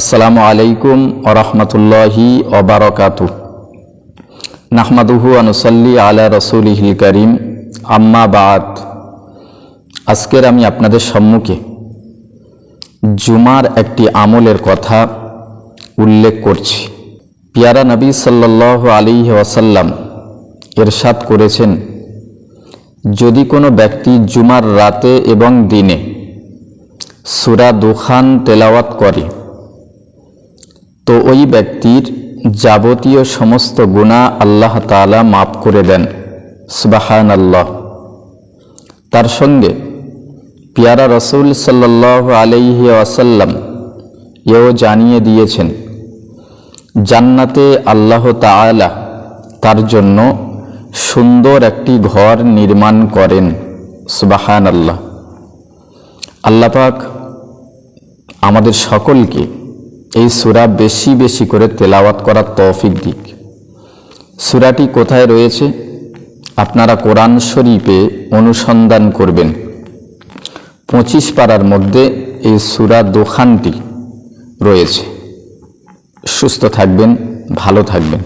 আসসালামু আলাইকুম ওরহমতুল্লাহি ওবারকাতু নাহমাদুহু আনুসল্লি আলা রসুলিহিল করিম। আম্মা বাদ। আজকের আমি আপনাদের সম্মুখে জুমার একটি আমলের কথা উল্লেখ করছি। পিয়ারা নবী সাল্লাহ আলী ওয়াসাল্লাম এরশাদ করেছেন, যদি কোনো ব্যক্তি জুমার রাতে এবং দিনে সুরা দুখান তেলাওয়াত করে তো ওই ব্যক্তির যাবতীয় সমস্ত গুণা আল্লাহ তালা মাফ করে দেন। সুবাহান আল্লাহ তার সঙ্গে পিয়ারা রসুল সাল্লাহ আলাইহি আসাল্লাম এও জানিয়ে দিয়েছেন, জান্নাতে আল্লাহ তাআলা তার জন্য সুন্দর একটি ঘর নির্মাণ করেন। সুবাহান আল্লাহ আল্লাপাক আমাদের সকলকে এই সুরা বেশি বেশি করে তেলাওয়াত করার তৌফিক দিক। সুরাটি কোথায় রয়েছে? আপনারা কোরআন শরীফে অনুসন্ধান করবেন। পঁচিশ পাড়ার মধ্যে এই সুরা দোকানটি রয়েছে। সুস্থ থাকবেন, ভালো থাকবেন।